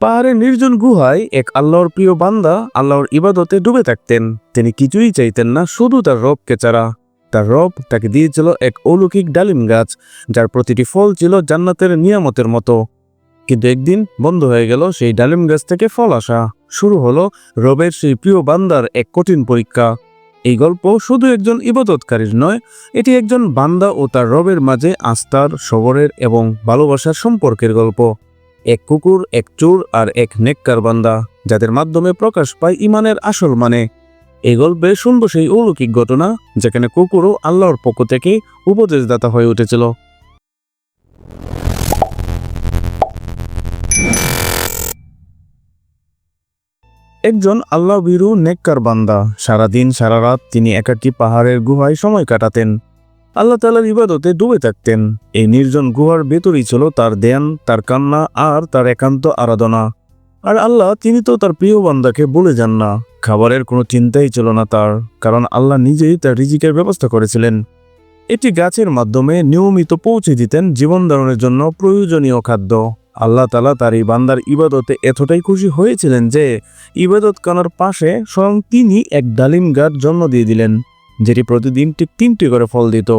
পাহাড়ের নির্জন গুহায় এক আল্লাহর প্রিয় বান্দা আল্লাহর ইবাদতে ডুবে থাকতেন। তিনি কিছুই চাইতেন না, শুধু তার রবকে ছাড়া। তার রব তাকে দিয়েছিল এক অলৌকিক ডালিম গাছ, যার প্রতিটি ফল ছিল জান্নাতের নিয়ামতের মতো। কিন্তু একদিন বন্ধ হয়ে গেল সেই ডালিম গাছ থেকে ফল আসা। শুরু হলো রবের সেই প্রিয় বান্দার এক কঠিন পরীক্ষা। এই গল্প শুধু একজন ইবাদতকারীর নয়, এটি একজন বান্দা ও তার রবের মাঝে আস্থার, সবরের এবং ভালোবাসার সম্পর্কের গল্প। এক কুকুর, এক চোর আর এক নেককার বান্দা, যাদের মাধ্যমে প্রকাশ পায় ইমানের আসল মানে। এই গল্পে শুনব সেই অলৌকিক ঘটনা, যেখানে কুকুরও আল্লাহর পক্ষ থেকে উপদেশদাতা হয়ে উঠেছিল। একজন আল্লাহ বিরু নেককার বান্দা, সারাদিন সারা রাত তিনি একাকী পাহাড়ের গুহায় সময় কাটাতেন। আল্লাহ তালার ইবাদতে ডুবে থাকতেন। এই নির্জন গুহার ভেতরই ছিল তার ধ্যান, তার কান্না আর তার একান্ত আরাধনা। আর আল্লাহ, তিনি তো তার প্রিয় বান্দাকে বলে যান না। খাবারের কোনো চিন্তাই ছিল না তার, কারণ আল্লাহ নিজেই তার রিজিকের ব্যবস্থা করেছিলেন। এটি গাছের মাধ্যমে নিয়মিত পৌঁছে দিতেন জীবন ধারণের জন্য প্রয়োজনীয় খাদ্য। আল্লাহ তালা তার এই বান্দার ইবাদতে এতটাই খুশি হয়েছিলেন যে ইবাদত কানার পাশে স্বয়ং তিনি এক ডালিম গাছ জন্ম দিয়ে দিলেন। যেটি প্রতিদিন ঠিক তিনটি করে ফল দিত।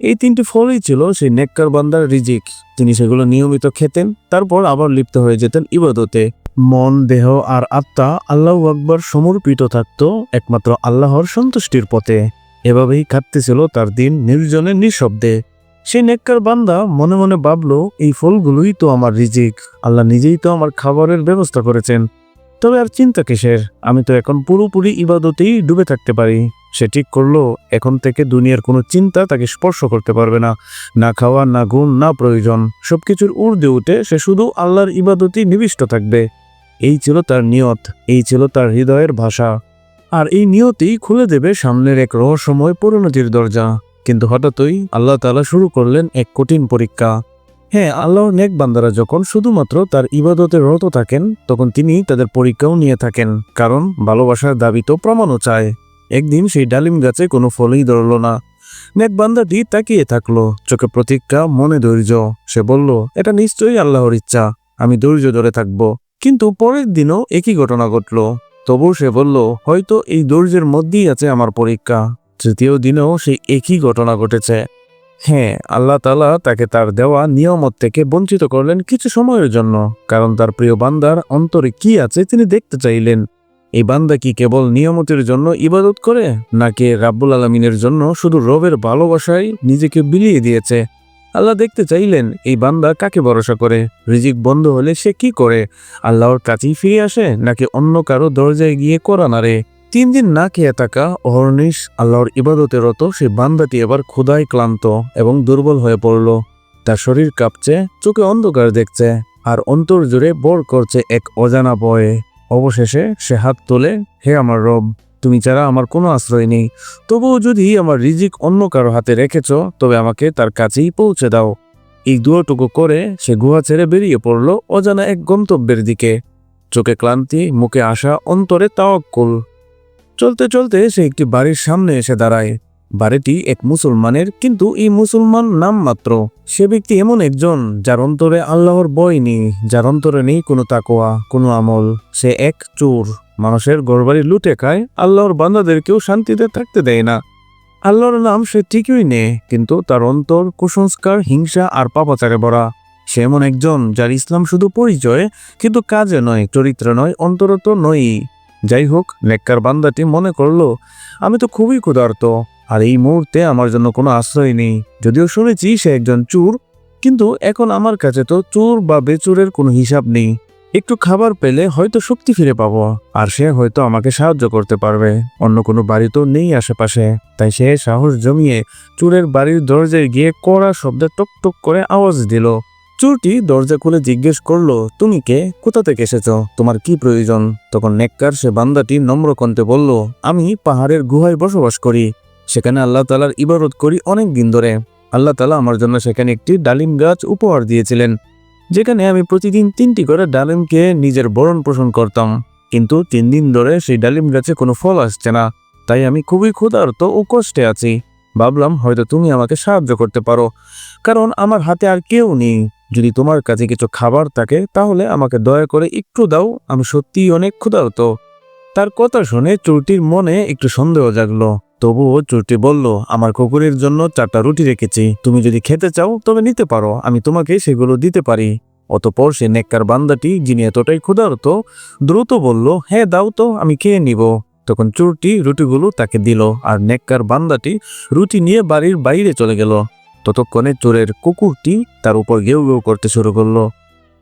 এই তিনটি ফলই ছিল সেই নেককার বান্দার রিজিক। তিনি সেগুলো নিয়মিত খেতেন, তারপর আবার লিপ্ত হয়ে যেতেন ইবাদতে। মন, দেহ আর আত্মা আল্লাহ আকবর সমর্পিত থাকত একমাত্র আল্লাহর সন্তুষ্টির পথে। এভাবেই কাটতেছিল তার দিন নির্জনে নিঃশব্দে। সেই নেককার বান্দা মনে মনে ভাবলো, এই ফলগুলোই তো আমার রিজিক। আল্লাহ নিজেই তো আমার খাবারের ব্যবস্থা করেছেন। তবে আর চিন্তা কিসের? আমি তো এখন পুরোপুরি ইবাদতেই ডুবে থাকতে পারি। সে ঠিক করল, এখন থেকে দুনিয়ার কোনো চিন্তা তাকে স্পর্শ করতে পারবে না। না খাওয়া, না ঘুম, না প্রয়োজন। সবকিছুর ঊর্ধ্বে উঠে সে শুধু আল্লাহর ইবাদতেই নিবিষ্ট থাকবে। এই ছিল তার নিয়ত, এই ছিল তার হৃদয়ের ভাষা। আর এই নিয়তেই খুলে দেবে সামনের এক রহস্যময় পরিণতির দরজা। কিন্তু হঠাৎই আল্লাহ তাআলা শুরু করলেন এক কঠিন পরীক্ষা। হ্যাঁ আল্লাহর নেক বান্দারা যখন শুধুমাত্র তার ইবাদতে রত থাকেন, তখন তিনি তাদের পরীক্ষাও নিয়ে থাকেন। কারণ ভালোবাসার দাবি তো প্রমাণও চায়। একদিন সেই ডালিম গাছে কোনো ফলই ধরল না। নেক বান্দাটি তাকিয়ে থাকল, চোখে প্রতীক্ষা মনে ধৈর্য। সে বলল, এটা নিশ্চয়ই আল্লাহর ইচ্ছা, আমি ধৈর্য ধরে থাকব। কিন্তু পরের দিনও একই ঘটনা ঘটল। তবু সে বলল, হয়তো এই ধৈর্যের মধ্যেই আছে আমার পরীক্ষা। তৃতীয় দিনেও সেই একই ঘটনা ঘটেছে। হ্যাঁ আল্লাহ তালা তাকে তার দেওয়া নিয়ামত থেকে বঞ্চিত করলেন কিছু সময়ের জন্য, কারণ তার প্রিয় বান্দার অন্তরে কি আছে তিনি দেখতে চাইলেন। এই বান্দা কি কেবল নিয়ামতের জন্য ইবাদত করে, নাকি রাব্বুল আলমিনের জন্য শুধু রবের ভালোবাসায় নিজেকে বিলিয়ে দিয়েছে? আল্লাহ দেখতে চাইলেন এই বান্দা কাকে ভরসা করে? রিজিক বন্ধ হলে সে কি করে? আল্লাহর কাছেই ফিরে আসে, নাকি অন্য কারও দরজায় গিয়ে করা নারে তিন দিন না খেয়ে থাকা অহর্নিশ আল্লাহর ইবাদতে রত সেই বান্দাটি এবার ক্ষুধায় ক্লান্ত এবং দুর্বল হয়ে পড়ল। তার শরীর কাঁপছে, চোখে অন্ধকার দেখছে, আর অন্তর জুড়ে বর করছে এক অজানা বয়ে অবশেষে সে হাত তোলে, হে আমার রব, তুমি ছাড়া আমার কোনো আশ্রয় নেই। তবুও যদি আমার রিজিক অন্য কারও হাতে রেখেছ, তবে আমাকে তার কাছেই পৌঁছে দাও। এই দুয়াটুকু করে সে গুহা ছেড়ে বেরিয়ে পড়ল অজানা এক গন্তব্যের দিকে। চোখে ক্লান্তি, মুখে আসা অন্তরে তাওয়াক্কুল। চলতে চলতে সে একটি বাড়ির সামনে এসে দাঁড়ায়। বাড়িটি এক মুসলমানের, কিন্তু এই মুসলমান নাম মাত্র সে ব্যক্তি এমন একজন যার অন্তরে আল্লাহর বই নেই, যার অন্তরে নেই কোনো তাকোয়া কোনো আমল। সে এক চোর। মানুষের গড়বাড়ি লুটে খায়, আল্লাহর বান্দাদেরকেও শান্তিতে থাকতে দেয় না। আল্লাহর নাম সে ঠিকই নে কিন্তু তার অন্তর কুসংস্কার, হিংসা আর পাপাচারে ভরা। সে এমন একজন যার ইসলাম শুধু পরিচয়, কিন্তু কাজে নয়, চরিত্র নয় অন্তরত নয়ই। যাই হোক, নেককার বান্দাটি মনে করল, আমি তো খুবই ক্ষুধার্ত। আর এই মুহূর্তে আমার জন্য কোনো আশ্রয় নেই। যদিও শুনেছি সে একজন চুর, কিন্তু এখন আমার কাছে তো চোর বা বেচুরের কোনো হিসাব নেই। একটু খাবার পেলে হয়তো শক্তি ফিরে পাবো, আর সে হয়তো আমাকে সাহায্য করতে পারবে। অন্য কোনো বাড়ি তো নেই আশেপাশে, তাই সে সাহস জমিয়ে চুরের বাড়ির দরজায় গিয়ে কড়া শব্দে টক টক করে আওয়াজ দিল। চোরটি দরজা খুলে জিজ্ঞেস করল, তুমি কে? কোথা থেকে এসেছ? তোমার কি প্রয়োজন? তখন নেককার সে বান্দাটি নম্র কণ্ঠে বলল, আমি পাহাড়ের গুহায় বসবাস করি। সেখানে আল্লাহ তালার ইবারত করি অনেক দিন ধরে। আল্লাহ তালা আমার জন্য সেখানে একটি ডালিম গাছ উপহার দিয়েছিলেন, যেখানে আমি প্রতিদিন তিনটি করে ডালিমকে নিজের বরণ পোষণ করতাম। কিন্তু তিন দিন ধরে সেই ডালিম গাছে কোনো ফল আসছে না, তাই আমি খুবই ক্ষুধার্ত ও কষ্টে আছি। ভাবলাম হয়তো তুমি আমাকে সাহায্য করতে পারো, কারণ আমার হাতে আর কেউ নেই। যদি তোমার কাছে কিছু খাবার থাকে, তাহলে আমাকে দয়া করে একটু দাও, আমি সত্যিই অনেক ক্ষুধার্ত। তার কথা শুনে চোরটির মনে একটু সন্দেহ জাগলো। তবুও চোরটি বলল, আমার কুকুরের জন্য চারটা রুটি রেখেছি। তুমি যদি খেতে চাও, তবে নিতে পারো। আমি তোমাকে সেগুলো দিতে পারি। অতপর সে নেককার বান্দাটি, যিনি এতটাই ক্ষুধার্ত, দ্রুত বলল হ্যাঁ দাও তো, আমি খেয়ে নিব। তখন চোরটি রুটিগুলো তাকে দিল, আর নেককার বান্দাটি রুটি নিয়ে বাড়ির বাইরে চলে গেল। ততক্ষণে চোরের কুকুরটি তার উপর গেউ গেউ করতে শুরু করল।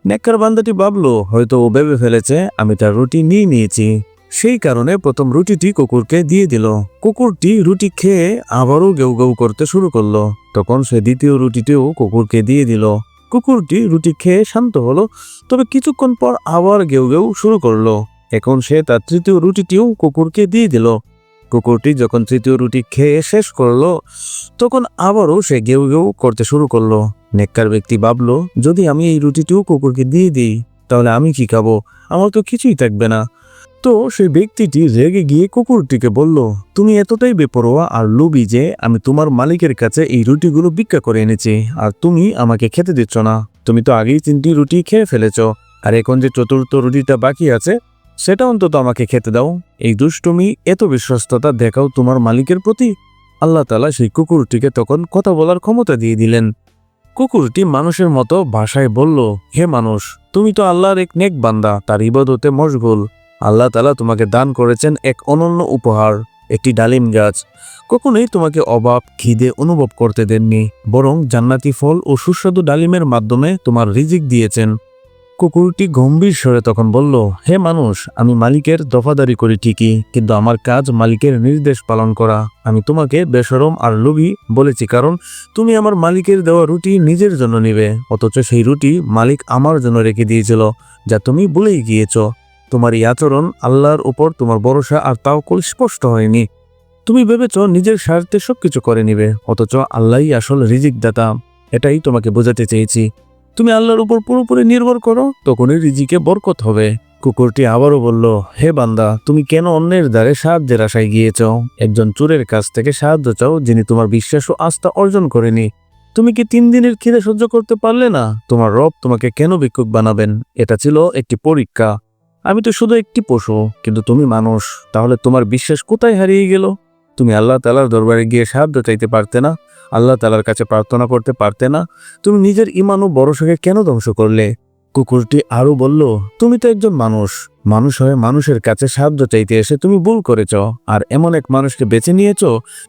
নেককার বান্দাটি ভাবলো, হয়তো ও ভেবে ফেলেছে, আমি তার রুটি নিয়ে নিয়েছি। সেই কারণে প্রথম রুটিটি কুকুরকে দিয়ে দিল। কুকুরটি রুটি খেয়ে আবারও গেউ গেউ করতে শুরু করল। তখন সে দ্বিতীয় রুটিটিও কুকুরকে দিয়ে দিল। কুকুরটি রুটি খেয়ে শান্ত হলো, তবে কিছুক্ষণ পর আবার গেউ গেউ শুরু করল। এখন সে তার তৃতীয় রুটিটিও কুকুরকে দিয়ে দিল। কুকুরটি যখন তৃতীয় রুটি খেয়ে শেষ করল, তখন আবারও সে গেউ গেউ করতে শুরু করল। নেককার ব্যক্তি ভাবলো, যদি আমি এই রুটিটিও কুকুরকে দিয়ে দিই, তাহলে আমি কি খাব? আমার তো কিছুই থাকবে না। তো সেই ব্যক্তিটি রেগে গিয়ে কুকুরটিকে বলল, তুমি এতটাই বেপরোয়া আর লোভী যে আমি তোমার মালিকের কাছে এই রুটিগুলো ভিক্ষা করে এনেছি, আর তুমি আমাকে খেতে দিচ্ছ না। তুমি তো আগেই তিনটি রুটি খেয়ে ফেলেছ, আর এখন যে চতুর্থ রুটিটা বাকি আছে, সেটা অন্তত আমাকে খেতে দাও। এই দুষ্টুমি, এত বিশ্বস্ততা দেখাও তোমার মালিকের প্রতি? আল্লাহ তালা সেই কুকুরটিকে তখন কথা বলার ক্ষমতা দিয়ে দিলেন। কুকুরটি মানুষের মতো ভাষায় বলল, হে মানুষ, তুমি তো আল্লাহর এক নেক বান্দা, তার ইবাদতে মশগুল। আল্লাহ তালা তোমাকে দান করেছেন এক অনন্য উপহার, একটি ডালিম গাছ। কখনোই তোমাকে অভাব খিদে অনুভব করতে দেননি, বরং জান্নাতি ফল ও সুস্বাদু ডালিমের মাধ্যমে তোমার রিজিক দিয়েছেন। কুকুরটি গম্ভীর স্বরে তখন বলল, হে মানুষ, আমি মালিকের দফাদারি করি ঠিকই, কিন্তু আমার কাজ মালিকের নির্দেশ পালন করা। আমি তোমাকে বেসরম আর লোভী বলেছি, কারণ তুমি আমার মালিকের দেওয়া রুটি নিজের জন্য নিবে, অথচ সেই রুটি মালিক আমার জন্য রেখে দিয়েছিল, যা তুমি ভুলেই গিয়েছ। তোমার এই আচরণ আল্লাহর উপর তোমার ভরসা আর তাওকুল স্পষ্ট হয়নি। তুমি ভেবেছ নিজের স্বার্থে সবকিছু করে নিবে, অথচ আল্লাহই আসল রিজিক দাতা এটাই তোমাকে বোঝাতে চেয়েছি। তুমি আল্লাহর উপর পুরোপুরি নির্ভর করো, তখনই রিজিকে বরকত হবে। কুকুরটি আবারও বলল, হে বান্দা, তুমি কেন অন্যের দ্বারে সাহায্যের আশায় গিয়েছ? একজন চোরের কাছ থেকে সাহায্য চাও যিনি তোমার বিশ্বাস ও আস্থা অর্জন করেনি। তুমি কি তিন দিনের খিদে সহ্য করতে পারলে না? তোমার রব তোমাকে কেন ভিক্ষুক বানাবেন? এটা ছিল একটি পরীক্ষা। আমি তো শুধু একটি পশু, কিন্তু তুমি মানুষ, তাহলে তোমার বিশ্বাস কোথায় হারিয়ে গেল? তুমি আল্লাহ তালার দরবারে গিয়ে সাহায্য চাইতে পারতে না, আল্লাহ তালার কাছে প্রার্থনা করতে পারতে না, তুমি নিজের ইমান ও ভরসাকে কেন ধ্বংস করলে? কুকুরটি আরও বলল, তুমি তো একজন মানুষ। মানুষ হয়ে মানুষের কাছে সাহায্য চাইতে এসে তুমি ভুল করেছ। আর এমন এক মানুষকে বেছে নিয়েছ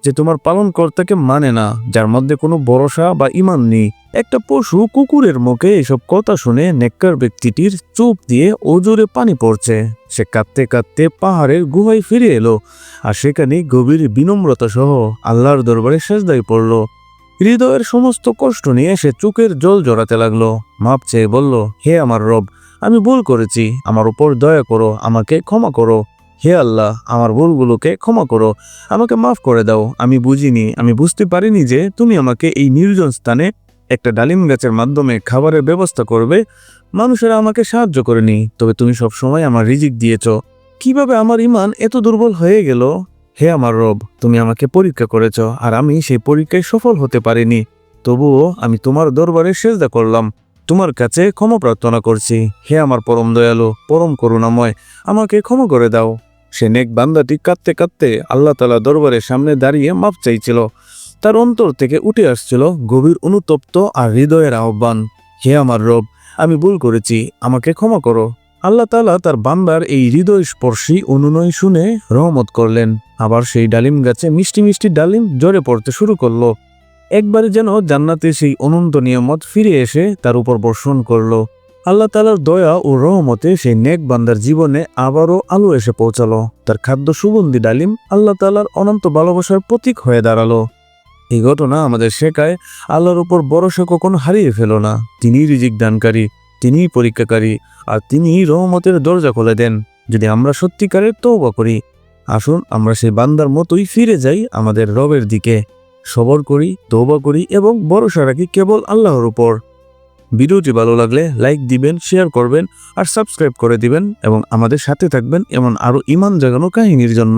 যে তোমার পালন কর্তাকে মানে না, যার মধ্যে কোনো ভরসা বা ইমান নেই। একটা পশু কুকুরের মুখে এসব কথা শুনে নেককার ব্যক্তিটির চুপ দিয়ে ওজোরে পানি পড়ছে। সে কাঁদতে কাঁদতে পাহাড়ের গুহায় ফিরে এলো, আর সেখানে গভীর বিনম্রতা সহ আল্লাহর দরবারে সেজদায় পড়ল। হৃদয়ের সমস্ত কষ্ট নিয়ে সে চোখের জল জড়াতে লাগল। মাপ চেয়ে বলল, হে আমার রব, আমি ভুল করেছি। আমার উপর দয়া করো, আমাকে ক্ষমা করো। হে আল্লাহ, আমার ভুলগুলোকে ক্ষমা করো। আমাকে মাফ করে দাও। আমি বুঝিনি, আমি বুঝতে পারিনি যে তুমি আমাকে এই নির্জন স্থানে একটা ডালিম গাছের মাধ্যমে খাবারের ব্যবস্থা করবে। মানুষেরা আমাকে সাহায্য করেনি। তবে তুমি সবসময় আমার রিজিক দিয়েছ। কীভাবে আমার ইমান এত দুর্বল হয়ে গেল? হে আমার রব, তুমি আমাকে পরীক্ষা করেছ, আর আমি সেই পরীক্ষায় সফল হতে পারিনি। তবুও আমি তোমার দরবারে সেজদা করলাম, তোমার কাছে ক্ষমা প্রার্থনা করছি। হে আমার পরম দয়ালু, পরম করুণাময়, আমাকে ক্ষমা করে দাও। সে নেক বান্দাটি কাঁদতে কাঁদতে আল্লাহ তালা দরবারের সামনে দাঁড়িয়ে মাপ চাইছিল। তার অন্তর থেকে উঠে আসছিল গভীর অনুতপ্ত আর হৃদয়ের আহ্বান। হে আমার রব, আমি ভুল করেছি, আমাকে ক্ষমা করো। আল্লাহ তালা তার বান্দার এই হৃদয় স্পর্শী অনুনয় শুনে রহমত করলেন। আবার সেই ডালিম গাছে মিষ্টি মিষ্টি ডালিম জ্বরে পড়তে শুরু করল। একবারে যেন জান্নাতে সেই অনন্ত নিয়ামত ফিরে এসে তার উপর বর্ষণ করল। আল্লাহ তালার দয়া ও রহমতে সেই নেক বান্দার জীবনে আবারও আলো এসে পৌঁছালো। তার খাদ্য সুগন্ধি ডালিম আল্লাহ তালার অনন্ত ভালোবাসার প্রতীক হয়ে দাঁড়াল। এই ঘটনা আমাদের শেখায় আল্লাহর উপর ভরসা কখনো হারিয়ে ফেলো না। তিনি রিজিক দানকারী। তিনিই পরীক্ষাকারী আর তিনিই রহমতের দরজা খুলে দেন। যদি আমরা সত্যিকারের তৌবা করি, আসুন আমরা সেই বান্দার মতোই ফিরে যাই আমাদের রবের দিকে। সবর করি তৌবা করি এবং ভরসা রাখি কেবল আল্লাহর উপর। ভিডিওটি ভালো লাগলে লাইক দিবেন, শেয়ার করবেন আর সাবস্ক্রাইব করে দিবেন এবং আমাদের সাথে থাকবেন এমন আরও ইমান জাগানো কাহিনীর জন্য।